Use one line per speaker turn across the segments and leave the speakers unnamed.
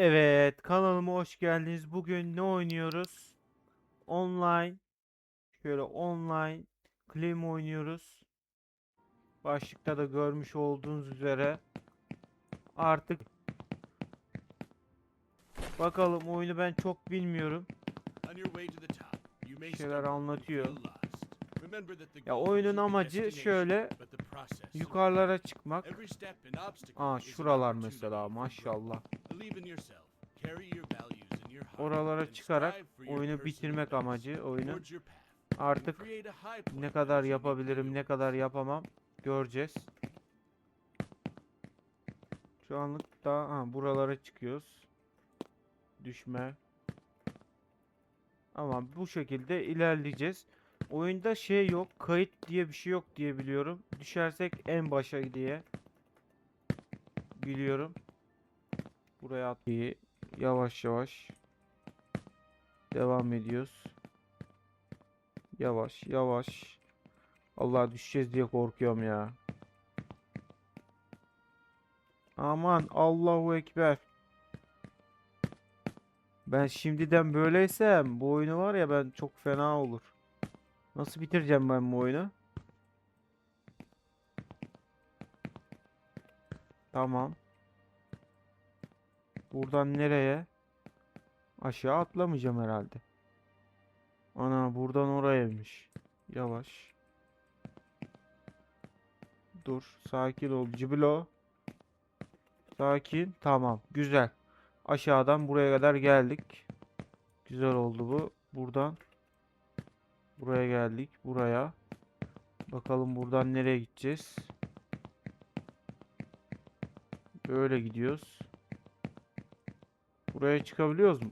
Evet, kanalıma hoş geldiniz. Bugün ne oynuyoruz? Online. Şöyle online claim oynuyoruz. Başlıkta da görmüş olduğunuz üzere. Artık bakalım oyunu ben çok bilmiyorum. Şeyler anlatıyor. Ya oyunun amacı şöyle yukarılara çıkmak. Aa şuralar mesela maşallah. Oralara çıkarak oyunu bitirmek amacı oyunu. Artık ne kadar yapabilirim, ne kadar yapamam göreceğiz. Şu anlık da ha, buralara çıkıyoruz. Düşme. Ama bu şekilde ilerleyeceğiz. Oyunda şey yok, kayıt diye bir şey yok diye biliyorum. Düşersek en başa diye biliyorum. Buraya at. İyi. Yavaş yavaş devam ediyoruz. Yavaş yavaş. Allah düşeceğiz diye korkuyorum ya. Aman Allahu Ekber. Ben şimdiden böyleysem bu oyunu var ya ben çok fena olur. Nasıl bitireceğim ben bu oyunu? Tamam. Buradan nereye? Aşağı atlamayacağım herhalde. Ana buradan orayaymış. Yavaş. Dur. Sakin ol. Cibilo. Sakin. Tamam. Güzel. Aşağıdan buraya kadar geldik. Güzel oldu bu. Buradan buraya geldik. Buraya. Bakalım buradan nereye gideceğiz. Böyle gidiyoruz. Buraya çıkabiliyoruz mu?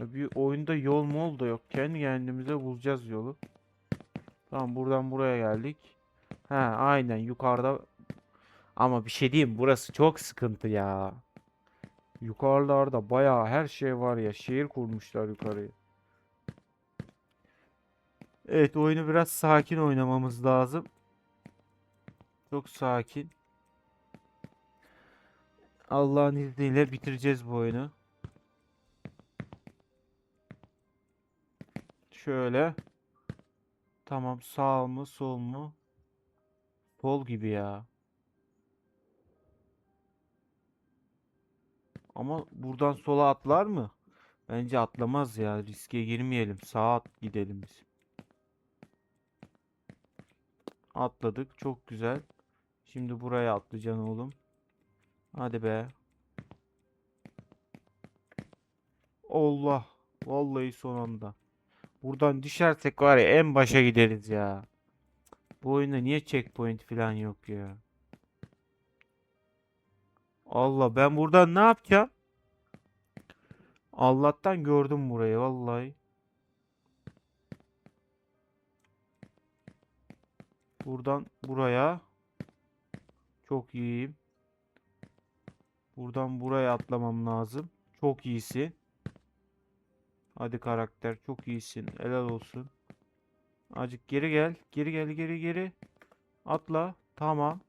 Ya bir oyunda yol mol da yok. Kendi kendimize bulacağız yolu. Tamam buradan buraya geldik. Ha aynen yukarıda. Ama bir şey diyeyim burası çok sıkıntı ya. Yukarılarda bayağı her şey var ya. Şehir kurmuşlar yukarıya. Evet oyunu biraz sakin oynamamız lazım. Çok sakin. Allah'ın izniyle bitireceğiz bu oyunu. Şöyle. Tamam sağ mı sol mu? Sol gibi ya. Ama buradan sola atlar mı? Bence atlamaz ya. Riske girmeyelim. Sağa at gidelim biz. Atladık. Çok güzel. Şimdi buraya atlayacaksın oğlum. Hadi be. Allah. Vallahi son anda. Buradan düşersek var ya en başa gideriz ya. Bu oyunda niye checkpoint falan yok ya? Allah ben buradan ne yapacağım? Allah'tan gördüm burayı vallahi. Buradan buraya. Çok iyiyim. Buradan buraya atlamam lazım. Çok iyisin. Hadi karakter çok iyisin. Helal olsun. Azıcık geri gel. Geri gel geri geri. Atla. Tamam.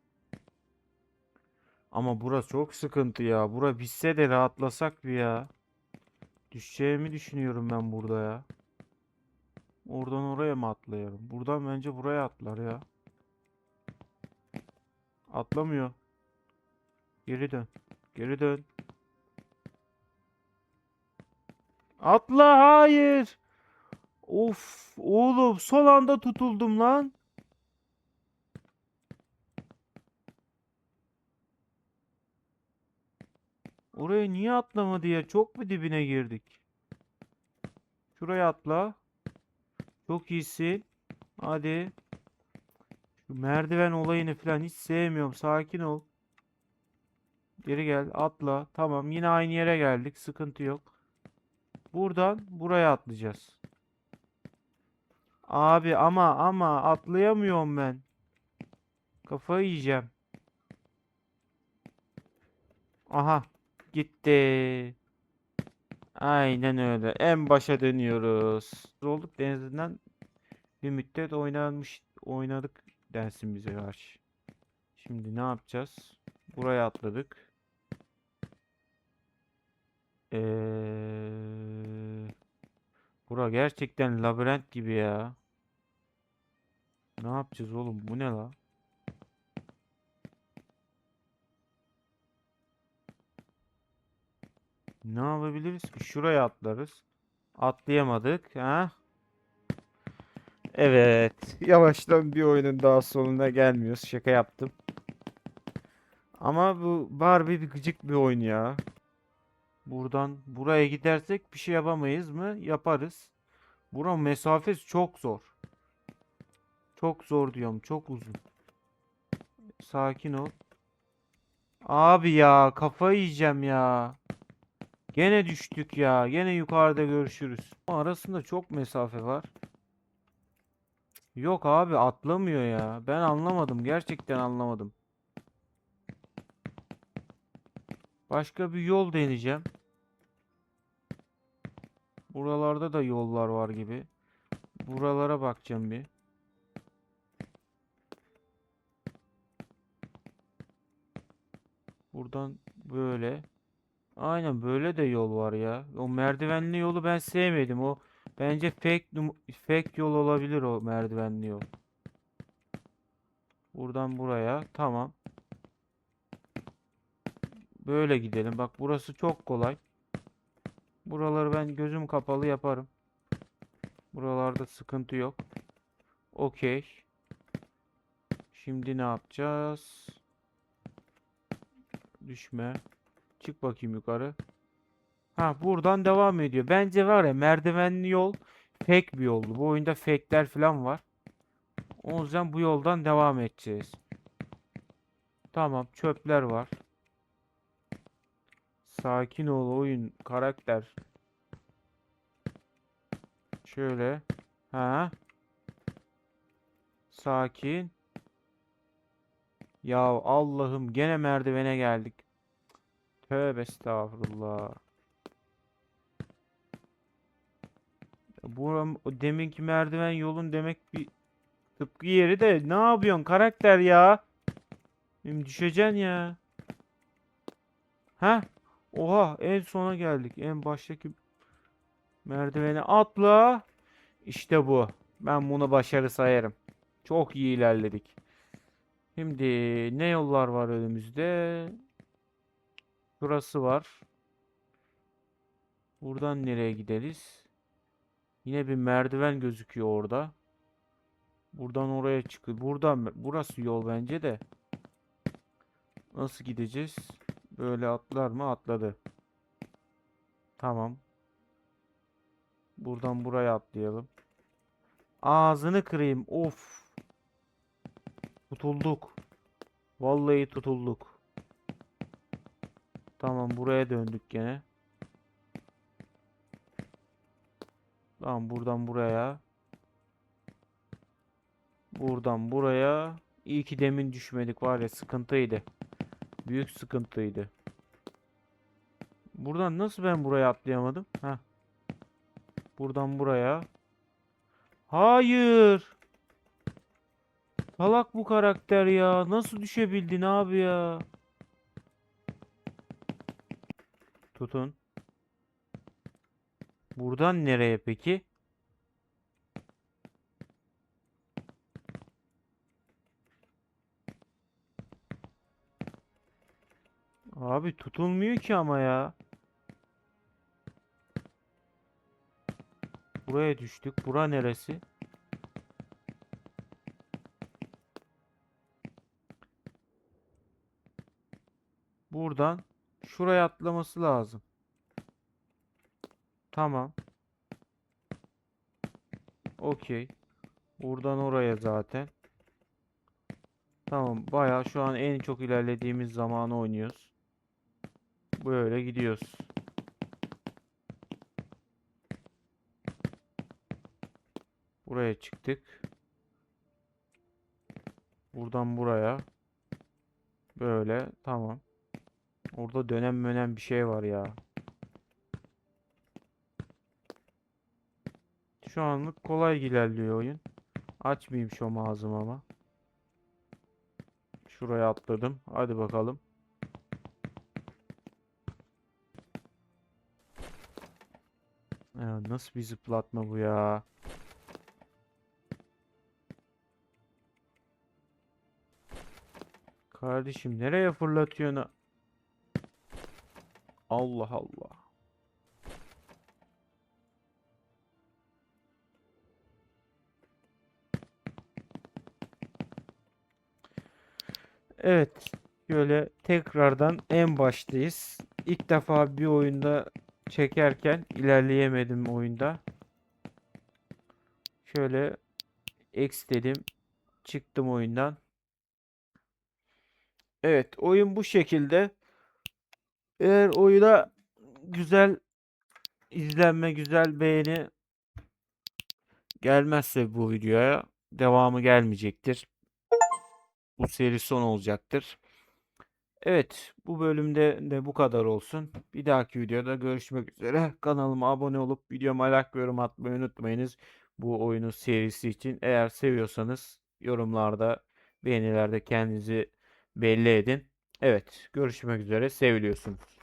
Ama burası çok sıkıntı ya. Bura bitse de rahatlasak bir ya. Düşeceğimi düşünüyorum ben burada ya. Oradan oraya mı atlayalım? Buradan bence buraya atlar ya. Atlamıyor. Geri dön. Geri dön. Atla hayır. Of oğlum son anda tutuldum lan. Oraya niye atlamadı ya? Çok mu dibine girdik? Şuraya atla. Çok iyisin. Hadi. Şu merdiven olayını falan hiç sevmiyorum. Sakin ol. Geri gel. Atla. Tamam. Yine aynı yere geldik. Sıkıntı yok. Buradan buraya atlayacağız. Abi ama ama atlayamıyorum ben. Kafayı yiyeceğim. Aha. Gitti. Aynen öyle. En başa dönüyoruz. Olduk denizden bir müddet oynanmış oynadık dersin bize karşı. Şimdi ne yapacağız? Buraya atladık. Ee, bura gerçekten labirent gibi ya. Ne yapacağız oğlum? Bu ne la? Ne yapabiliriz? Şuraya atlarız. Atlayamadık. Ha? Evet. Yavaştan bir oyunun daha sonuna gelmiyoruz. Şaka yaptım. Ama bu Barbie bir gıcık bir oyun ya. Buradan buraya gidersek bir şey yapamayız mı? Yaparız. Buranın mesafesi çok zor. Çok zor diyorum. Çok uzun. Sakin ol. Abi ya kafayı yiyeceğim ya. Gene düştük ya. Gene yukarıda görüşürüz. Arasında çok mesafe var. Yok abi atlamıyor ya. Ben anlamadım. Gerçekten anlamadım. Başka bir yol deneyeceğim. Buralarda da yollar var gibi. Buralara bakacağım bir. Buradan böyle. Aynen böyle de yol var ya. O merdivenli yolu ben sevmedim. O bence fake fake yol olabilir o merdivenli yol. Buradan buraya. Tamam. Böyle gidelim. Bak burası çok kolay. Buraları ben gözüm kapalı yaparım. Buralarda sıkıntı yok. Okey. Şimdi ne yapacağız? Düşme. Çık bakayım yukarı. Ha buradan devam ediyor. Bence var ya merdivenli yol fake bir yoldu. Bu oyunda fake'ler falan var. O yüzden bu yoldan devam edeceğiz. Tamam çöpler var. Sakin ol oyun karakter. Şöyle. Ha. Sakin. Ya Allah'ım gene merdivene geldik. Tövbe estağfurullah. Bu o deminki merdiven yolun demek bir tıpkı yeri de ne yapıyorsun karakter ya? Benim düşeceksin ya. Ha? Oha en sona geldik. En baştaki merdivene atla. İşte bu. Ben bunu başarı sayarım. Çok iyi ilerledik. Şimdi ne yollar var önümüzde? Burası var. Buradan nereye gideriz? Yine bir merdiven gözüküyor orada. Buradan oraya çıkıyor. Buradan burası yol bence de. Nasıl gideceğiz? Böyle atlar mı? Atladı. Tamam. Buradan buraya atlayalım. Ağzını kırayım. Of. Tutulduk. Vallahi tutulduk. Tamam buraya döndük gene. Tamam buradan buraya. Buradan buraya. İyi ki demin düşmedik var ya sıkıntıydı. Büyük sıkıntıydı. Buradan nasıl ben buraya atlayamadım? Heh. Buradan buraya. Hayır. Salak bu karakter ya. Nasıl düşebildin abi ya? Tutun. Buradan nereye peki? Abi tutulmuyor ki ama ya. Buraya düştük. Bura neresi? Buradan şuraya atlaması lazım. Tamam. Okey. Buradan oraya zaten. Tamam. Bayağı şu an en çok ilerlediğimiz zamanı oynuyoruz. Böyle gidiyoruz. Buraya çıktık. Buradan buraya. Böyle. Tamam. Orada dönem mönem bir şey var ya. Şu anlık kolay ilerliyor oyun. Açmayayım şu ağzımı ama. Şuraya atladım. Hadi bakalım. Nasıl bir zıplatma bu ya? Kardeşim nereye fırlatıyorsun? Allah Allah. Evet, şöyle tekrardan en baştayız. İlk defa bir oyunda çekerken ilerleyemedim oyunda. Şöyle X dedim, çıktım oyundan. Evet, oyun bu şekilde. Eğer oyuna güzel izlenme, güzel beğeni gelmezse bu videoya devamı gelmeyecektir. Bu seri son olacaktır. Evet, bu bölümde de bu kadar olsun. Bir dahaki videoda görüşmek üzere. Kanalıma abone olup videoma like ve yorum atmayı unutmayınız. Bu oyunun serisi için. Eğer seviyorsanız yorumlarda, beğenilerde kendinizi belli edin. Evet, görüşmek üzere. Seviliyorsunuz.